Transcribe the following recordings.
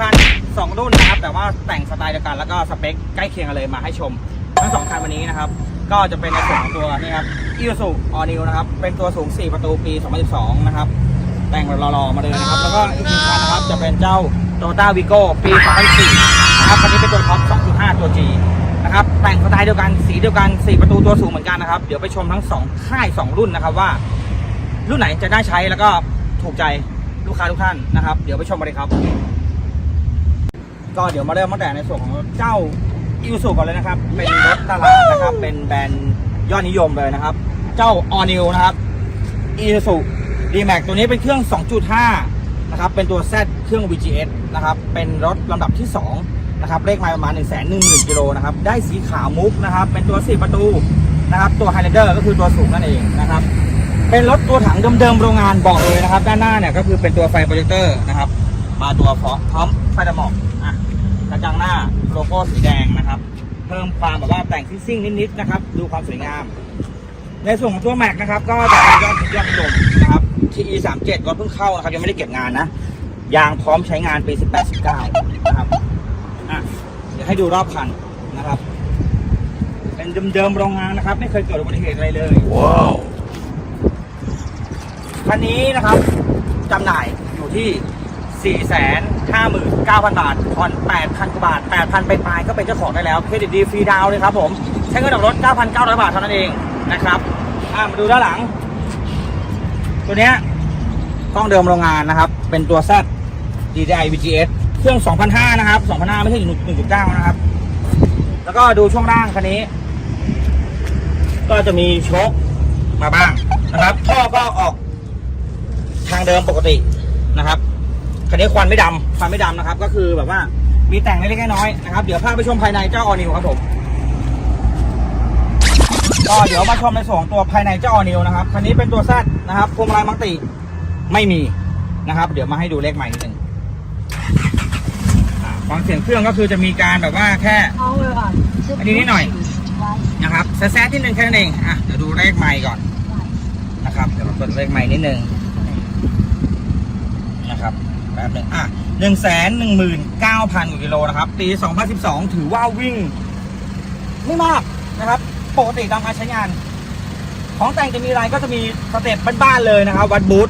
กัน 2 รุ่นนะครับ แต่ว่าแต่งสไตล์เดียวกัน แล้วก็สเปคใกล้เคียงกันเลยมาให้ชม ทั้งสองคันวันนี้นะครับ ก็จะเป็นในส่วนของตัวนี่ครับอีซูซูออนิวนะครับ เป็นตัวสูง 4 ประตูปี 2012 นะครับ แต่งแบบรอๆมาเลยนะครับ แล้วก็อีกหนึ่งคันนะครับ จะเป็นเจ้า Toyota Vigo ปี 2004นะครับ คันนี้เป็นตัวท็อป 2.5 ตัว G นะครับ แต่งสไตล์เดียวกัน สีเดียวกัน 4 ประตูตัวสูงเหมือนกันนะครับ เดี๋ยวไปชมทั้ง 2 ค่าย 2 รุ่นนะครับว่า รุ่นไหนจะได้ใช้แล้วก็ถูกใจลูกค้าทุกท่านนะครับ เดี๋ยวไปชมกันเลยครับ ก็เดี๋ยวมาเริ่มตั้งแต่ในส่วนของเจ้าอิวสุก่อนเลยนะครับ เป็นรถตลาดนะครับ เป็นแบรนด์ยอดนิยมเลยนะครับ เจ้าออนิวนะครับอิวสุดีแม็กตัวนี้เป็นเครื่อง 2.5 นะครับ เป็นตัว Z เครื่อง VGS นะครับ เป็นรถลำดับที่ 2 นะครับ เลขไมล์ประมาณ 1 1 0 0 0 0กิโลนะครับ ได้สีขาวมุกนะครับ เป็นตัว 4 ประตูนะครับ ตัวไฮไลเดอร์ก็คือตัวสูงนั่นเองนะครับ เป็นรถตัวถังเดิมๆโรงงานบอกเลยนะครับ ด้านหน้าเนี่ยก็คือเป็นตัวไฟโปรเจคเตอร์นะครับ มาตัวพร้อมพร้อมไฟดำหมอกอะ กระจังหน้าโลโก้สีแดงนะครับ เพิ่มความแบบว่าแต่งซิ่งๆนิดๆนะครับ ดูความสวยงาม ในส่วนของตัวแม็กนะครับ ก็จะเป็นยอดยอดนิยมนะครับ TE 3 7รถเพิ่งเข้านะครับ ยังไม่ได้เก็บงานนะ ยางพร้อมใช้งานปี 18 19 นะครับอะเดี๋ยวให้ดูรอบคันนะครับ เป็นเดิมๆโรงงานนะครับ ไม่เคยเกิดอุบัติเหตุอะไรเลยคันนี้นะครับจำหน่ายอยู่ที่ 459,000 บาทผ่อน8,000กว่าบาท 8,000 ไปปลายก็เป็นเจ้าของได้แล้วเครดิตดีฟรีดาวเลยครับผม ใช้เงินออกรถ 9,900 บาทเท่านั้นเองนะครับมาดูด้านหลัง ตัวเนี้ยกล้องเดิมโรงงานนะครับ เป็นตัว Z DDI VGS เครื่อง 2,500 นะครับ 2,500 ไม่ใช่ 1.9 นะครับ แล้วก็ดูช่วงล่างคันนี้ ก็จะมีโชคมาบ้างนะครับ ท่อก็ออกทางเดิมปกตินะครับ คันนี้ควันไม่ดำควันไม่ดำนะครับ ก็คือแบบว่ามีแต่งเล็กๆน้อยๆนะครับ เดี๋ยวพาไปชมภายในเจ้าออนิวครับผม ก็เดี๋ยวมาชมในส่วนของตัวภายในเจ้าออนิวนะครับ คันนี้เป็นตัวแซดนะครับพวงมาลัยมังติไม่มีนะครับ เดี๋ยวมาให้ดูเลขใหม่นิดนึงอ่าฟังเสียงเครื่องก็คือจะมีการแบบว่าแค่ Power on. อันนี้นิดหน่อยนะครับแซดๆนิดนึงแค่นั้นเองอะเดี๋ยวดูเลขใหม่ก่อน นะครับเดี๋ยวเราเปิดเลขใหม่นิดนึงนะครับ แป๊บหนึงอะหนึ่งแสนหนึ่งหมื่นเก้าพันกิโลนะครับปี2012ถือว่าวิ่ง ไม่มากนะครับปกติตามการใช้งาน ของแต่งจะมีอะไรก็จะมีสเต็ปบ้านๆเลยนะครับ วัดบูท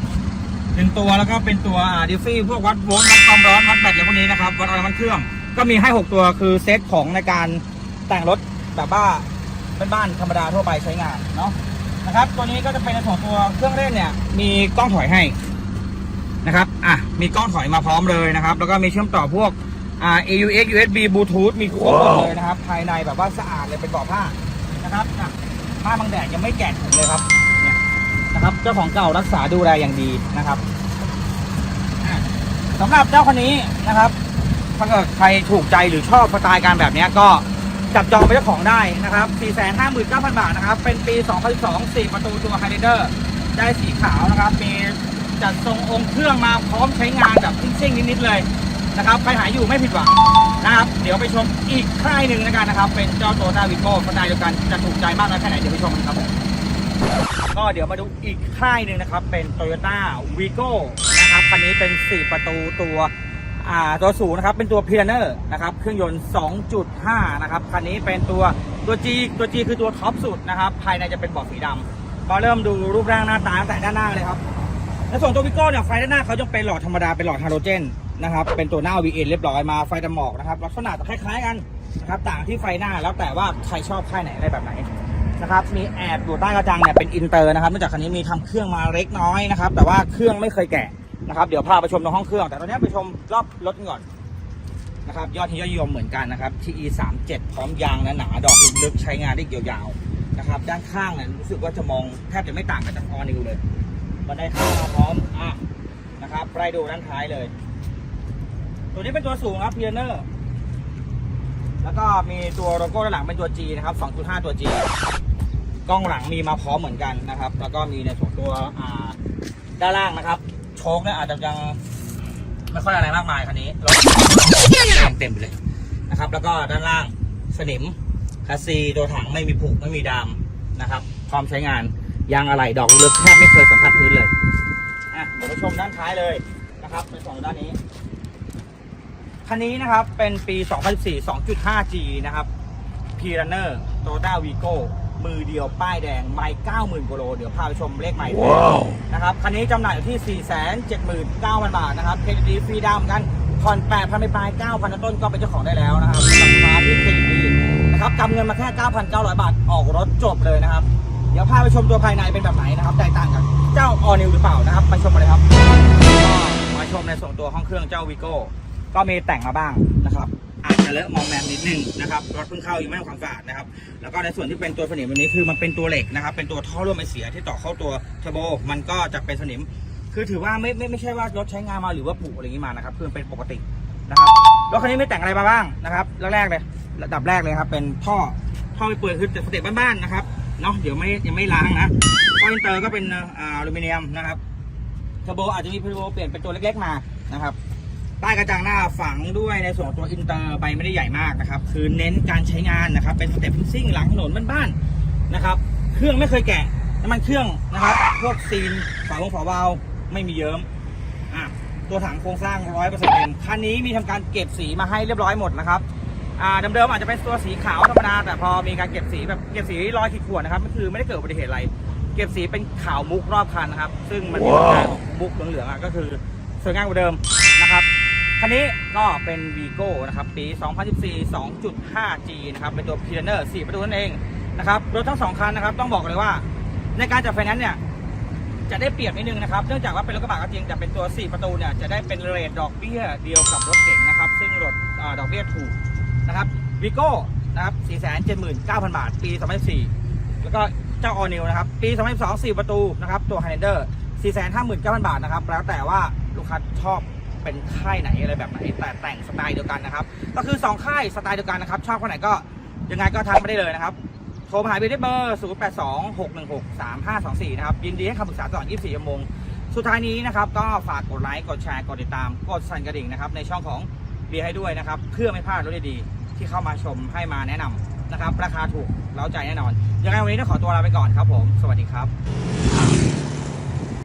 หนึ่งตัวแล้วก็เป็นตัวดิฟฟี่พวกวัดโวลต์วัดความร้อนวัดแบตอะไรพวกนี้นะครับวัดอะไรมันเครื่องก็มีให้ 6 ตัวคือเซตของในการแต่งรถแบบว่าเป็นบ้านธรรมดาทั่วไปใช้งานเนาะนะครับตัวนี้ก็จะเป็นในส่วนตัวเครื่องเล่นเนี่ยมีกล้องถอยให้ นะครับ อะ มีกล้องถอยมาพร้อมเลยนะครับ แล้วก็มีเชื่อมต่อพวกอ่า AUX USB Bluetooth มีครบหมดเลยนะครับ ภายในแบบว่าสะอาดเลยเป็นเบาะผ้านะครับอะผ้าบางแดดยังไม่แกะถุงเลยครับเนี่ยนะครับ เจ้าของเก่ารักษาดูแลอย่างดีนะครับอะสำหรับเจ้าคนนี้นะครับ ถ้าเกิดใครถูกใจหรือชอบสไตล์การแบบเนี้ยก็จับจองเป็นเจ้าของได้นะครับ 459,000 บาทนะครับ เป็นปี 2012 4 ประตูตัวไฮเดอร์ ได้สีขาวนะครับ มี จัดทรงองค์เครื่องมาพร้อมใช้งานแบบซิ่งๆนิดๆเลยนะครับใครหาอยู่ไม่ผิดหวังนะครับ เดี๋ยวไปชมอีกค่ายหนึ่งแล้วกันนะครับ เป็นเจ้าโตต้าวิโก้สไตล์เดียวกันจะถูกใจมากน้อยแค่ไหนเดี๋ยวไปชมกันครับก็เดี๋ยวมาดูอีกค่ายหนึ่งนะครับ เป็น Toyota v i g o นะครับคันนี้เป็น 4 ประตูตัวอ่าตัวสูงนะครับเป็นตัว p i เนอร์นะครับเครื่องยนต์ 2.5 นะครับคันนี้เป็นตัวตัว G ตัว G คือตัวท็อปสุดนะครับ ภายในจะเป็นเบาะสีดำมาเริ่มดูรูปร่างหน้าตาตั้งแต่ด้านหน้าเลยครับ ในส่วนตัววิโก้เนี่ยไฟด้านหน้าเขาจะเป็นหลอดธรรมดาเป็นหลอดฮาโลเจนนะครับเป็นตัวหน้า VN เรียบร้อยมาไฟดำหมอกนะครับลักษณะจะคล้ายๆกันนะครับต่างที่ไฟหน้าแล้วแต่ว่าใครชอบค่ายไหนอะไรแบบไหนนะครับมีแอบอยู่ใต้กระจังเนี่ยเป็นอินเตอร์นะครับเนื่องจากคันนี้มีทำเครื่องมาเล็กน้อยนะครับแต่ว่าเครื่องไม่เคยแกะนะครับเดี๋ยวพาไปชมในห้องเครื่อง แต่ตอนนี้ไปชมรอบรถก่อนนะครับยอดที่ยอดนิยมเหมือนกันนะครับ TE 3 7พร้อมยางหนาๆดอกลึกๆใช้งานได้ยาวๆนะครับด้านข้างเนี่ยรู้สึกว่าจะมองแทบจะไม่ต่างกับจากออนิวเลย มันได้ข้ามาพร้อมอะนะครับไล่ดูด้านท้ายเลย ตัวนี้เป็นตัวสูงครับเพียเนอร์แล้วก็มีตัวโลโก้ด้านหลังเป็นตัว G นะครับ 2.5 ตัว G กล้องหลังมีมาพร้อมเหมือนกันนะครับ แล้วก็มีในส่วนตัวอ่าด้านล่างนะครับ โชคเนี่ยอาจจะยังไม่ค่อยอะไรมากมายคันนี้รถยังเต็มไปเลยนะครับ แล้วก็ด้านล่างสนิมคัสซีตัวถังไม่มีผุไม่มีดามนะครับ พร้อมใช้งาน ยางอะไหล่ดอกลึกแทบไม่เคยสัมผัสพื้นเลยอะเดี๋ยวไปชมด้านท้ายเลยนะครับในส่วนของด้านนี้คันนี้นะครับเป็นปี 2014 2.5G นะครับ p r u n n e r Toyota Vigo มือเดียวป้ายแดงไม่90,000กิโล เดี๋ยวพาไปชมเลขใหม่นะครับ คันนี้จำหน่ายอยู่ที่ 479,000 บาทนะครับเครดิตดีฟรีดาวน์เหมือนกันผ่อน8,000ไปปลาย9,000 ต้นก็เป็นเจ้าของได้แล้วนะครับสำหรับลูกค้าที่เครดิตดีนะครับกำเงินมาแค่ 9,900 บาท ออกรถจบเลยนะครับ เดี๋ยวพาไปชมตัวภายในเป็นแบบไหนนะครับแตกต่างกับเจ้า All New หรือเปล่านะครับไปชมกันเลยครับก็มาชมในส่วนตัวห้องเครื่องเจ้า Vigo ก็มีแต่งมาบ้างนะครับอาจจะเลอะมองแมมนิดนึงนะครับรถเพิ่งเข้ายังไม่ทำความสะอาดนะครับ แล้วก็ในส่วนที่เป็นตัวสนิมวันนี้คือมันเป็นตัวเหล็กนะครับ เป็นตัวท่อร่วมไอเสียที่ต่อเข้าตัวเทอร์โบมันก็จะเป็นสนิม คือถือว่าไม่ไม่ไม่ใช่ว่ารถใช้งานมาหรือว่าปูอะไรอย่างนี้มานะครับคือนเป็นปกตินะครับรถคันนี้ไม่แต่งอะไรมาบ้างนะครับแรกๆเลยระดับแรกเลยครับ เป็นท่อท่อไม่เปื่อยคือสเต็ปบ้านๆนะครับ เนาะเดี๋ยวไม่ยังไม่ล้างนะท่ออินเตอร์ก็เป็นอลูมิเนียมนะครับเทอร์โบอาจจะมีเทอร์โบเปลี่ยนเป็นตัวเล็กๆมานะครับใต้กระจังหน้าฝังด้วยในส่วนของตัวอินเตอร์ใบไม่ได้ใหญ่มากนะครับ คือเน้นการใช้งานนะครับ เป็นสเต็ปซิ่งหลังถนนบ้านๆนะครับ เครื่องไม่เคยแกะน้ำมันเครื่องนะครับ พวกซีนฝาลงฝาวาไม่มีเยิ้มอะตัวถังโครงสร้างร้อยเปอร์เซ็นต์คันนี้มีทำการเก็บสีมาให้เรียบร้อยหมดนะครับ อ่าเดิมๆอาจจะเป็นตัวสีขาวธรรมดา แต่พอมีการเก็บสีแบบเก็บสีรอยขีดข่วนนะครับก็คือไม่ได้เกิดอุบัติเหตุอะไร เก็บสีเป็นขาวมุกรอบคันนะครับ ซึ่งมันมีการมุกเหลืองๆอะก็คือสวยงามกว่าเดิมนะครับคันนี้ก็เป็น Vigo นะครับปี 2014 2.5G นะครับเป็นตัว p i l a n e r 4ประตูนั่นเองนะครับรถทั้งสองคันนะครับต้องบอกเลยว่า ในการจัดไฟแนนซ์เนี่ยจะได้เปรียบนิดนึงนะครับ เนื่องจากว่าเป็นรถกระบะก็จริงแต่เป็นตัว 4 ประตูเนี่ยจะได้เป็นเรทดอกเบี้ยเดียวกับรถเก๋งนะครับ ซึ่งรถอดอกเบี้ยถูก นะครับ Vigo นะครับ479,000 บาท ปี2014แล้วก็เจ้า All New นะครับ ปี2012 4 ประตูนะครับ ตัว Highlander 459,000 บาทนะครับ แล้วแต่ว่าลูกค้าชอบเป็นค่ายไหนอะไรแบบไหน แต่แต่งสไตล์เดียวกันนะครับ ก็คือ 2 ค่ายสไตล์เดียวกันนะครับ ชอบคนไหนก็ยังไงก็ทักมาได้เลยนะครับ โทรมาหาเบลได้เบอร์ 0 8 2 6 1 6 3 5 2 4 นะครับ ยินดีให้คำปรึกษาตลอด 24 ชั่วโมง สุดท้ายนี้นะครับ ก็ฝากกดไลค์ กดแชร์ กดติดตาม กดสั่นกระดิ่งนะครับ ในช่องของเบียร์ให้ด้วยนะครับ เพื่อไม่พลาดรถดีๆ ที่เข้ามาชมให้มาแนะนำนะครับ ราคาถูกเล้าใจแน่นอนยังไงวันนี้ต้องขอตัวลาไปก่อนครับผม สวัสดีครับ